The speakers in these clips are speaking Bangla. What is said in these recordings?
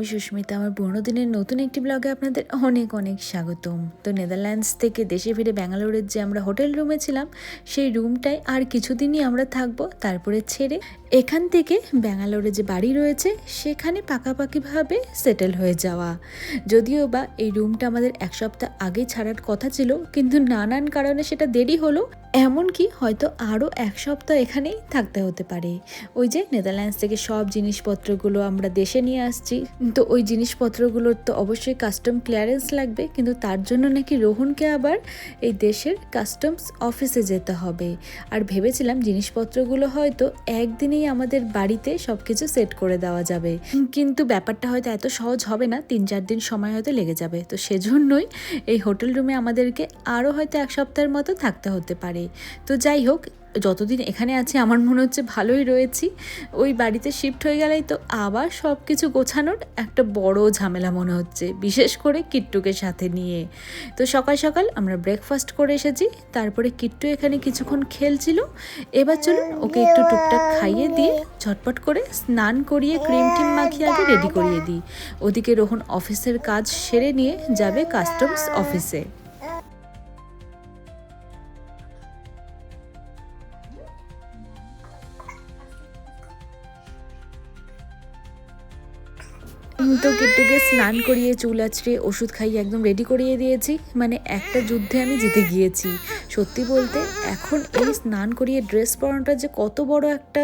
আমি সুস্মিতা, আমার পুরোনো দিনের নতুন একটি ব্লগে আপনাদের অনেক অনেক স্বাগতম। তো নেদারল্যান্ডস থেকে দেশে ফিরে ব্যাঙ্গালোরের যে আমরা হোটেল রুমে ছিলাম, সেই রুমটায় আর কিছুদিনই আমরা থাকব তারপরে ছেড়ে এখান থেকে ব্যাঙ্গালোরে যে বাড়ি রয়েছে, সেখানে পাকাপাকিভাবে সেটেল হয়ে যাওয়া। যদিও বা এই রুমটা আমাদের এক সপ্তাহ আগে ছাড়ার কথা ছিল, কিন্তু নানান কারণে সেটা দেরি হলো। এমনকি হয়তো আরও এক সপ্তাহ এখানেই থাকতে হতে পারে। ওই যে নেদারল্যান্ডস থেকে সব জিনিসপত্রগুলো আমরা দেশে নিয়ে আসছি। তো ওই জিনিসপত্রগুলোর তো অবশ্যই কাস্টম ক্লিয়ারেন্স লাগবে, কিন্তু তার জন্য নাকি রোহনকে আবার এই দেশের কাস্টমস অফিসে যেতে হবে। আর ভেবেছিলাম জিনিসপত্রগুলো হয়তো একদিনেই আমাদের বাড়িতে সব কিছু সেট করে দেওয়া যাবে। কিন্তু ব্যাপারটা হয়তো এত সহজ হবে না তিন চার দিন সময় হয়তো লেগে যাবে। তো সেজন্যই এই হোটেল রুমে আমাদেরকে আরও হয়তো এক সপ্তাহের মতো থাকতে হতে পারে। তো যাই হোক যতদিন এখানে আছি, আমার মনে হচ্ছে ভালোই রয়েছি। ওই বাড়িতে শিফট হয়ে গেলেই তো আবার সব কিছু গোছানোর একটা বড় ঝামেলা মনে হচ্ছে, বিশেষ করে কিট্টুকে সাথে নিয়ে। তো সকাল সকাল আমরা ব্রেকফাস্ট করে এসেছি, তারপরে কিট্টু এখানে কিছুক্ষণ খেলছিল। এবার চলুন ওকে একটু টুকটাক খাইয়ে দিয়ে ঝটপট করে স্নান করিয়ে ক্রিম টিম মাখিয়ে আগে রেডি করিয়ে দিই। ওদিকে রোহন অফিসের কাজ সেরে নিয়ে যাবে কাস্টমস অফিসে তো কিট্টুকে স্নান করিয়ে চুল আছড়ে ওষুধ খাইয়ে একদম রেডি করিয়ে দিয়েছি। মানে একটা যুদ্ধে আমি জিতে গিয়েছি। সত্যি বলতে, এখন এই স্নান করিয়ে ড্রেস পরানোটা যে কত বড় একটা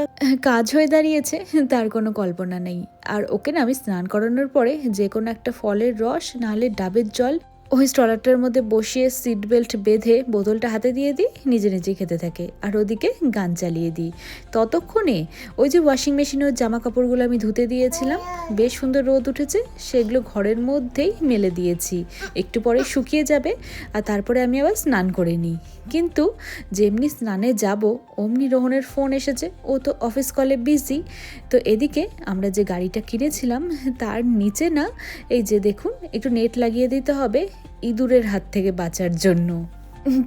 কাজ হয়ে দাঁড়িয়েছে, তার কোনো কল্পনা নেই। আর ওকে না আমি স্নান করানোর পরে যে কোনো একটা ফলের রস, নাহলে ডাবের জল ওই স্ট্রলারটার মধ্যে বসিয়ে সিট বেল্ট বেঁধে বোতলটা হাতে দিয়ে দিই, নিজে নিজে খেতে থাকে। আর ওদিকে গান চালিয়ে দিই। ততক্ষণে ওই যে ওয়াশিং মেশিনে ওর জামা কাপড়গুলো আমি ধুতে দিয়েছিলাম, বেশ সুন্দর রোদ উঠেছে, সেগুলো ঘরের মধ্যেই মেলে দিয়েছি। একটু পরে শুকিয়ে যাবে, আর তারপরে আমি আবার স্নান করে নিই। কিন্তু যেমনি স্নানে যাব, অমনি রোহনের ফোন এসেছে, ও তো অফিস কলে বিজি তো এদিকে আমরা যে গাড়িটা কিনেছিলাম, তার নিচে না, এই যে দেখুন, একটু নেট লাগিয়ে দিতে হবে ইঁদুরের হাত থেকে বাঁচার জন্য।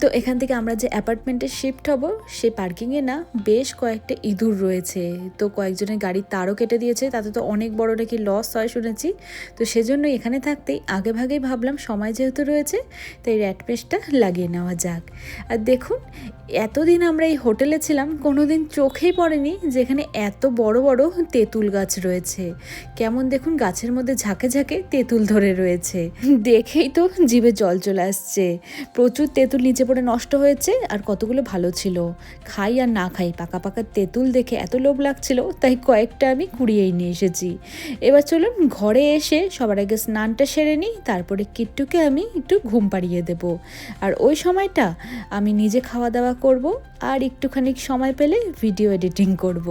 তো এখান থেকে আমরা যে অ্যাপার্টমেন্টে শিফট হব, সে পার্কিংয়ে না বেশ কয়েকটা ইঁদুর রয়েছে। তো কয়েকজনের গাড়ির তারও কেটে দিয়েছে, তাতে তো অনেক বড় নাকি লস হয় শুনেছি। তো সেজন্য এখানে থাকতেই আগে ভাগেই ভাবলাম সময় যেহেতু রয়েছে, তাই র্যাট পেস্টটা লাগিয়ে নেওয়া যাক। আর দেখুন, এতদিন আমরা এই হোটেলে ছিলাম, কোনোদিন চোখেই পড়েনি যেখানে এত বড় বড় তেঁতুল গাছ রয়েছে। কেমন দেখুন, গাছের মধ্যে ঝাঁকে ঝাঁকে তেঁতুল ধরে রয়েছে। দেখেই তো জিভে জল চলে আসছে। প্রচুর তেঁতুল নিচে পড়ে নষ্ট হয়েছে আর কতগুলো ভালো ছিল। খাই আর না খাই, পাকা পাকা তেঁতুল দেখে এত লোভ লাগছিল, তাই কয়েকটা আমি কুড়িয়েই নিয়ে এসেছি। এবার চলুন ঘরে এসে সবার আগে স্নানটা সেরে নিই, তারপরে কিট্টুকে আমি একটু ঘুম পাড়িয়ে দেব। আর ওই সময়টা আমি নিজে খাওয়া দাওয়া করব আর একটুখানি সময় পেলে ভিডিও এডিটিং করব।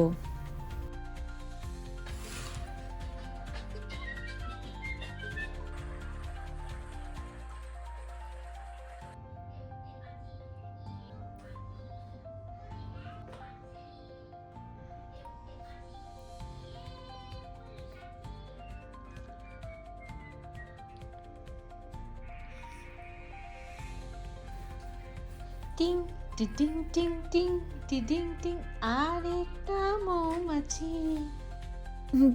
টিং টি টিং টিং টিং টি টিং টিং আর একটা মৌমাছি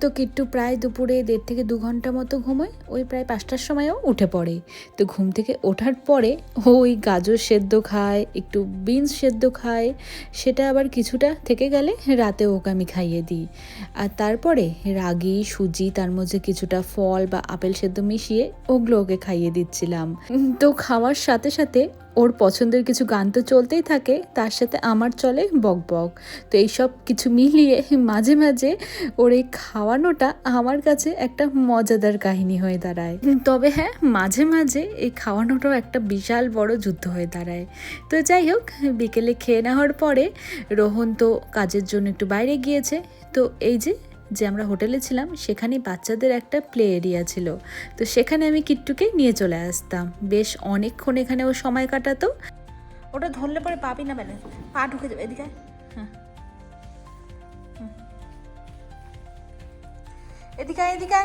তো কিট্টু প্রায় দুপুরে দেড় থেকে দু ঘণ্টা মতো ঘুমোয়, ওই প্রায় পাঁচটার সময়ও উঠে পড়ে। তো ঘুম থেকে ওঠার পরে ওই গাজর সেদ্ধ খায়, একটু বিনস সেদ্ধ খায়, সেটা আবার কিছুটা থেকে গেলে রাতে ওকে আমি খাইয়ে দিই। আর তারপরে রাগি, সুজি, তার মধ্যে কিছুটা ফল বা আপেল সেদ্ধ মিশিয়ে ওগুলো ওকে খাইয়ে দিচ্ছিলাম। তো খাওয়ার সাথে সাথে ওর পছন্দের কিছু গান তো চলতেই থাকে, তার সাথে আমার চলে বক বক। তো এইসব কিছু মিলিয়ে মাঝে মাঝে ওর এই খাওয়ানোটা আমার কাছে একটা মজাদার কাহিনী হয়ে দাঁড়ায়। তবে হ্যাঁ মাঝে মাঝে এই খাওয়ানোটাও একটা বিশাল বড় যুদ্ধ হয়ে দাঁড়ায়। তো যাই হোক, বিকেলে খেয়ে নেওয়ার পরে রোহন তো কাজের জন্য একটু বাইরে গিয়েছে। তো এই যে যে আমরা হোটেলে ছিলাম সেখানে বাচ্চাদের একটা প্লে এরিয়া ছিল। তো সেখানে আমি কিট্টুকে নিয়ে চলে আসতাম। বেশ অনেকক্ষণ এখানে ও সময় কাটাতো। ওটা ধরলে পরে পাবি না বেলা পা ঢুকে যাবে এদিকে হ্যাঁ এদিকে এদিকে।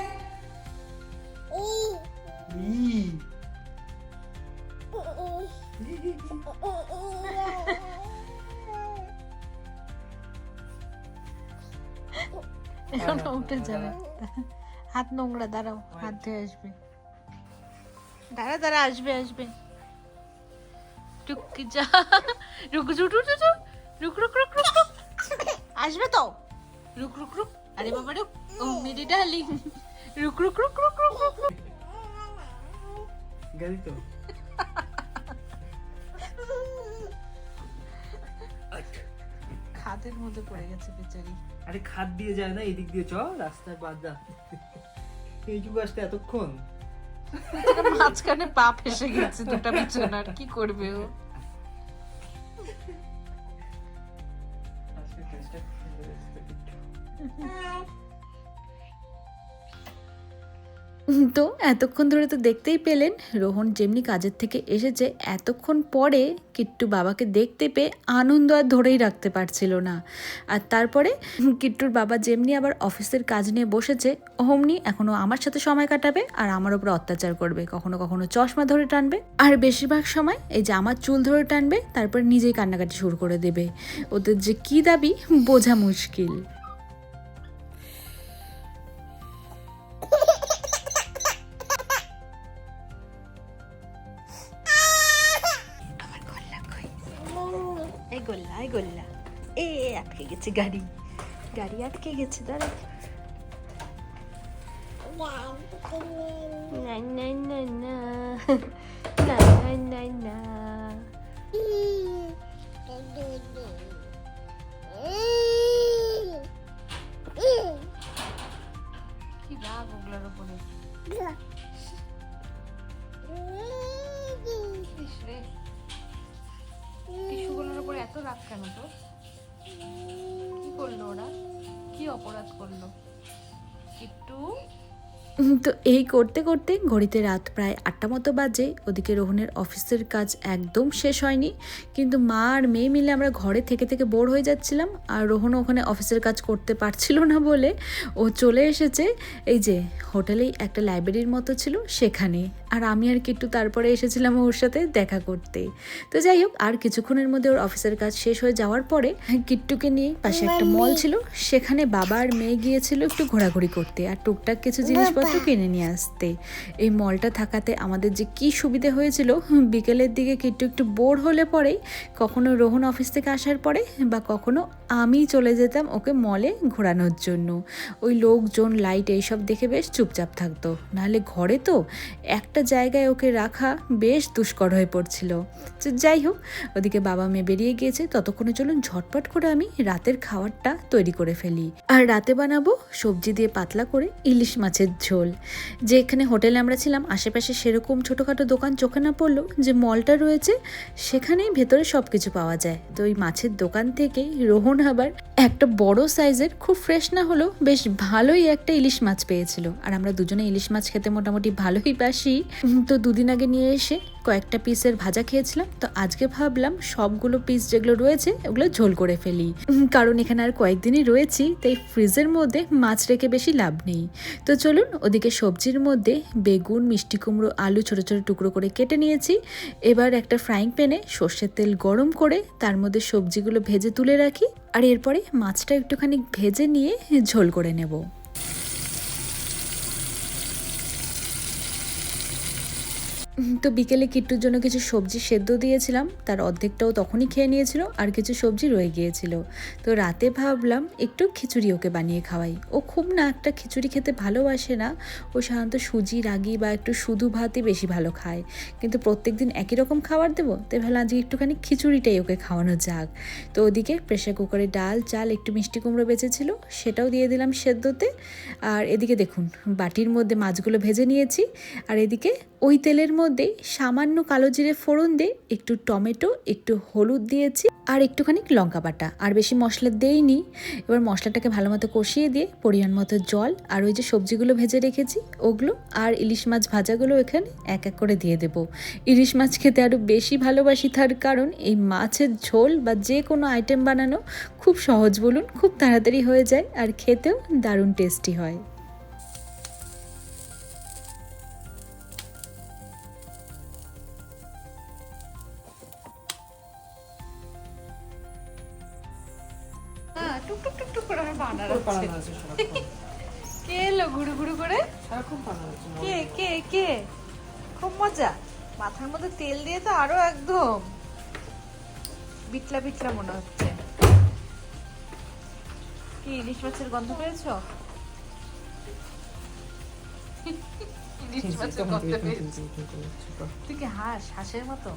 এখন উঠে যাবে হাত নোংরা দাঁড়াও হাত ধুয়ে আসবে দাঁড়া দাঁড়া আসবে আসবে টুকি যা রুক রুক রুক রুক রুক রুক রুক রুক আসবে তো রুক রুক রুক আরে বাবা রুক ও মেরি ডার্লিং রুক রুক রুক রুক রুক রুক রুক। গেলি তো খাদের মধ্যে পড়ে গেছে বেচারি আরে খাদ দিয়ে যায় না এদিক দিয়ে চ রাস্তায় বাদ যা এইটুকু আসতে এতক্ষণ? মাঝখানে পা ফেসে গেছে দুটা বিছানার কি করবে ও? আজকে তো এতক্ষণ ধরে তো দেখতেই পেলেন, রোহন যেমনি কাজের থেকে এসেছে, এতক্ষণ পরে কিট্টু বাবাকে দেখতে পেয়ে আনন্দ আর ধরেই রাখতে পারছিল না। আর তারপরে কিট্টুর বাবা যেমনি আবার অফিসের কাজ নিয়ে বসেছে, অমনি এখনও আমার সাথে সময় কাটাবে আর আমার ওপর অত্যাচার করবে, কখনো কখনো চশমা ধরে টানবে। আর বেশিরভাগ সময় এই যে আমার চুল ধরে টানবে, তারপর নিজেই কান্নাকাটি শুরু করে দেবে। ওদের যে কী দাবি, বোঝা মুশকিল। গেছে গাড়ি। গাড়ি আটকে গেছে দাঁড়া। না না কি ওগুলোর এত রাগ কেন তো করল ওরা? অপরাধ করল? তো এই করতে করতে ঘড়িতে রাত প্রায় আটটা মতো বাজে। ওদিকে রোহনের অফিসের কাজ একদম শেষ হয়নি। কিন্তু মা আর মেয়ে মিলে আমরা ঘরে থেকে থেকে বোর হয়ে যাচ্ছিলাম। আর রোহন ওখানে অফিসের কাজ করতে পারছিল না বলে ও চলে এসেছে। এই যে, হোটেলেই একটা লাইব্রেরির মতো ছিল সেখানে। আর আমি আর কিট্টু তারপরে এসেছিলাম ওর সাথে দেখা করতে। তো যাই হোক আর কিছুক্ষণের মধ্যে ওর অফিসের কাজ শেষ হয়ে যাওয়ার পরে কিট্টুকে নিয়ে পাশে একটা মল ছিল সেখানে বাবা আর মেয়ে গিয়েছিল একটু ঘোরাঘুরি করতে আর টুকটাক কিছু জিনিসপত্র কিনে নিয়ে আসতে। এই মলটা থাকাতে আমাদের যে কি সুবিধে হয়েছিল বিকেলের দিকে কিট্টু একটু বোর হলে পরেই কখনো রোহন অফিস থেকে আসার পরে বা কখনো আমি চলে যেতাম ওকে মলে ঘোরানোর জন্য। ওই লোকজন লাইট এইসব দেখে বেশ চুপচাপ থাকতো। নাহলে ঘরে তো একটা জায়গায় ওকে রাখা বেশ দুষ্কর হয়ে পড়ছিল। যাই হোক, ওদিকে বাবা মেয়ে বেরিয়ে গিয়েছে। ততক্ষণে চলুন ঝটপট করে আমি রাতের খাবারটা তৈরি করে ফেলি। আর রাতে বানাবো সবজি দিয়ে পাতলা করে ইলিশ মাছের ঝোল। যে এখানে হোটেলে আমরা ছিলাম, আশেপাশে সেরকম ছোটোখাটো দোকান চোখে না পড়ল যে মলটা রয়েছে, সেখানেই ভেতরে সব কিছু পাওয়া যায়। তো ওই মাছের দোকান থেকে রোহন আবার একটা বড় সাইজের, খুব ফ্রেশ না হলেও বেশ ভালোই একটা ইলিশ মাছ পেয়েছিল। আর আমরা দুজনে ইলিশ মাছ খেতে মোটামুটি ভালোই বাসি। তো দুদিন আগে নিয়ে এসে কয়েকটা পিসের ভাজা খেয়েছিলাম। তো আজকে ভাবলাম সবগুলো পিস যেগুলো রয়েছে ওগুলো ঝোল করে ফেলি। কারণ এখানে আর কয়েকদিনই রয়েছি, তাই ফ্রিজের মধ্যে মাছ রেখে বেশি লাভ নেই। তো চলুন ওদিকে সবজির মধ্যে বেগুন, মিষ্টি কুমড়ো, আলু ছোটো ছোটো টুকরো করে কেটে নিয়েছি। এবার একটা ফ্রাইং প্যানে সর্ষের তেল গরম করে তার মধ্যে সবজিগুলো ভেজে তুলে রাখি। আর এরপরে মাছটা একটুখানি ভেজে নিয়ে ঝোল করে নেব। তো বিকেলে কিট্টুর জন্য কিছু সবজি সেদ্ধ দিয়েছিলাম। তার অর্ধেকটাও তখনই খেয়ে নিয়েছিল আর কিছু সবজি রয়ে গিয়েছিল। তো রাতে ভাবলাম একটু খিচুড়ি ওকে বানিয়ে খাওয়াই। ও খুব না একটা খিচুড়ি খেতে ভালোবাসে না। ও সাধারণত সুজি, রাগি বা একটু শুধু ভাতই বেশি ভালো খায়। কিন্তু প্রত্যেক দিন একই রকম খাবার দেবো? তাই ভাবলাম আজকে একটুখানি খিচুড়িটাই ওকে খাওয়ানো যাক। তো ওদিকে প্রেশার কুকারে ডাল, চাল, একটু মিষ্টি কুমড়ো বেঁচেছিল। সেটাও দিয়ে দিলাম সেদ্ধতে। আর এদিকে দেখুন, বাটির মধ্যে মাছগুলো ভেজে নিয়েছি। আর এদিকে ওই তেলের মধ্যে সামান্য কালো জিরে ফোড়ন দিয়ে একটু টমেটো, একটু হলুদ দিয়েছি আর একটুখানি লঙ্কা বাটা। আর বেশি মশলা দেইনি। এবার মশলাটাকে ভালো মতো কষিয়ে দিয়ে পরিমাণ মতো জল আর ওই যে সবজিগুলো ভেজে রেখেছি, ওগুলো আর ইলিশ মাছ ভাজাগুলো এখানে এক এক করে দিয়ে দেবো। ইলিশ মাছ খেতে আরও বেশি ভালোবাসি তার কারণ এই মাছের ঝোল বা যে কোনো আইটেম বানানো খুব সহজ বলুন, খুব তাড়াতাড়ি হয়ে যায় আর খেতেও দারুণ টেস্টি হয়। খুব মজা। মাথার মধ্যে তেল দিয়ে তো আরও একদম। বিটলা বিটলা মনে হচ্ছে। কি ইলিশ মাছের গন্ধ পেয়েছ? ইলিশ মাছের গন্ধ পেয়েছ। তুই কি হাঁস? হাঁসের মতো?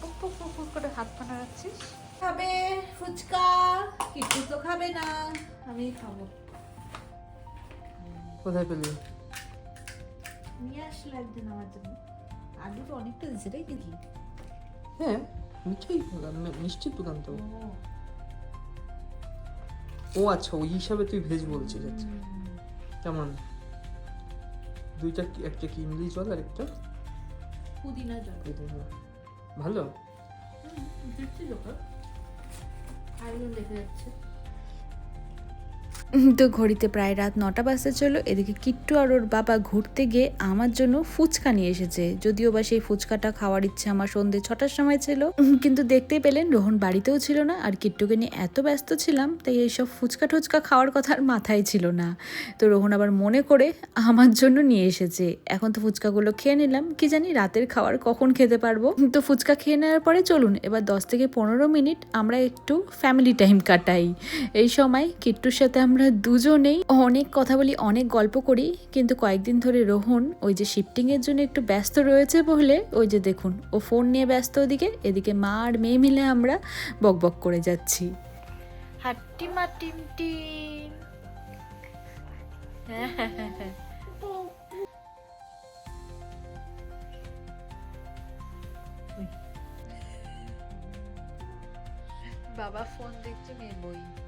পুক পুক পুক পুক করে হাত পা নাড়াচ্ছিস? খাবে ফুচকা। কিছু তো খাবে না। আমি খাব। কোথায় পেলি? নিয়ে আসলে একদিন আমার জন্য। আলু তো অনেকটা দিছে তাই নাকি? হ্যাঁ মিঠাই দোকান মি- মিষ্টির দোকান তো। ও। আচ্ছা ওই হিসাবে তুই ভেজ বলছিস আচ্ছা। কেমন? দুইটা কি একটা কি ইমলি জল আর একটা পুদিনা জল। পুদিনা। ভালো? দেখছি লোকা। আরেকজন দেখে যাচ্ছে। তো ঘড়িতে প্রায় রাত নটা বাজতে চলো এদিকে কিট্টু আর ওর বাবা ঘুরতে গিয়ে আমার জন্য ফুচকা নিয়ে এসেছে। যদিও বা সেই ফুচকাটা খাওয়ার ইচ্ছে আমার সন্ধে ছটার সময় ছিল, কিন্তু দেখতেই পেলেন রোহন বাড়িতেও ছিল না আর কিট্টুকে নিয়ে এত ব্যস্ত ছিলাম, তাই এইসব ফুচকা টুচকা খাওয়ার কথা আর মাথায় ছিল না। তো রোহন আবার মনে করে আমার জন্য নিয়ে এসেছে। এখন তো ফুচকাগুলো খেয়ে নিলাম, কি জানি রাতের খাওয়ার কখন খেতে পারব। তো ফুচকা খেয়ে নেওয়ার পরে চলুন, এবার দশ থেকে পনেরো মিনিট আমরা একটু ফ্যামিলি টাইম কাটাই। এই সময় কিট্টুর সাথে আমরা দুজনেই অনেক কথা বলি অনেক গল্প করি কিন্তু কয়েকদিন ধরে রোহন ওই যে শিফটিংয়ের জন্য একটু ব্যস্ত রয়েছে বলে ওই যে দেখুন ও ফোন নিয়ে ব্যস্ত ওদিকে এদিকে মা আর মেয়ে মিলে আমরা বকবক করে যাচ্ছি। হাট্টি টিম টিম। বাবা ফোন দেখছে মেয়ে বই।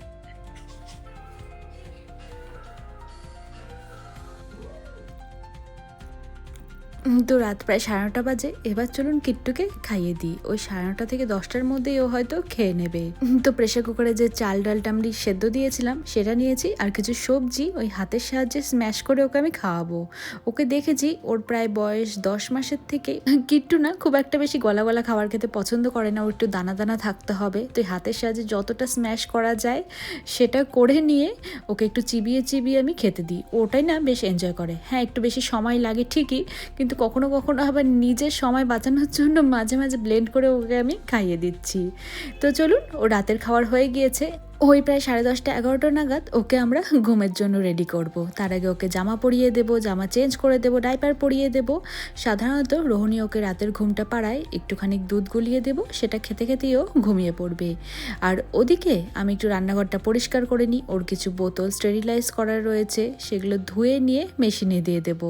তো রাত প্রায় সাড়ে নটা বাজে। এবার চলুন কিট্টুকে খাইয়ে দিই। ওই সাড়ে নটা থেকে দশটার মধ্যেই ও হয়তো খেয়ে নেবে। তো প্রেশার কুকারে যে চাল, ডাল, টামড়ি সেদ্ধ দিয়েছিলাম, সেটা নিয়েছি আর কিছু সবজি ওই হাতের সাহায্যে স্ম্যাশ করে ওকে আমি খাওয়াবো। ওকে দেখেছি ওর প্রায় বয়স দশ মাসের থেকে। কিট্টু না খুব একটা বেশি গলা গলা খাবার খেতে পছন্দ করে না, ওর একটু দানা দানা থাকতে হবে। তো হাতের সাহায্যে যতটা স্ম্যাশ করা যায় সেটা করে নিয়ে ওকে একটু চিবিয়ে চিবিয়ে আমি খেতে দিই। ওটাই না বেশ এনজয় করে। হ্যাঁ একটু বেশি সময় লাগে ঠিকই, কিন্তু কখনো কখনো আবার নিজের সময় বাঁচানোর জন্য মাঝে মাঝে ব্লেন্ড করে ওকে আমি খাইয়ে দিচ্ছি। তো চলুন, ও রাতের খাওয়ার হয়ে গিয়েছে। ওই প্রায় সাড়ে দশটা, এগারোটা নাগাদ ওকে আমরা ঘুমের জন্য রেডি করব। তার আগে ওকে জামা পরিয়ে দেব, জামা চেঞ্জ করে দেব ডাইপার পরিয়ে দেব। সাধারণত রোহিণী ওকে রাতের ঘুমটা পাড়ায় একটুখানি দুধ গুলিয়ে দেব, সেটা খেতে খেতেও ঘুমিয়ে পড়বে। আর ওদিকে আমি একটু রান্নাঘরটা পরিষ্কার করে নিই, ওর কিছু বোতল স্টেরিলাইজ করা রয়েছে, সেগুলো ধুয়ে নিয়ে মেশিনে দিয়ে দেব।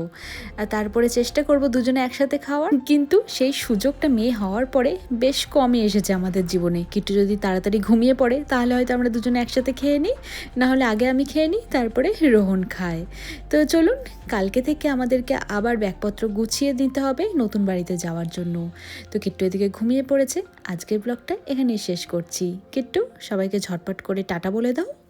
আর তারপরে চেষ্টা করব দুজনে একসাথে খাওয়ার, কিন্তু সেই সুযোগটা মেয়ে হওয়ার পরে বেশ কমই এসেছে আমাদের জীবনে। কিট্টু যদি তাড়াতাড়ি ঘুমিয়ে পড়ে, তাহলে হয়তো আমরা দুজনে একসাথে খেয়ে নিই, নাহলে আগে আমি খেয়ে নিই, তারপরে রোহন খায়। তো চলুন, কালকে থেকে আমাদেরকে আবার ব্যাগপত্র গুছিয়ে দিতে হবে নতুন বাড়িতে যাওয়ার জন্য। তো কিট্টু এদিকে ঘুমিয়ে পড়েছে। আজকের ব্লগটা এখানেই শেষ করছি। কিট্টু, সবাইকে ঝটপট করে টাটা বলে দাও।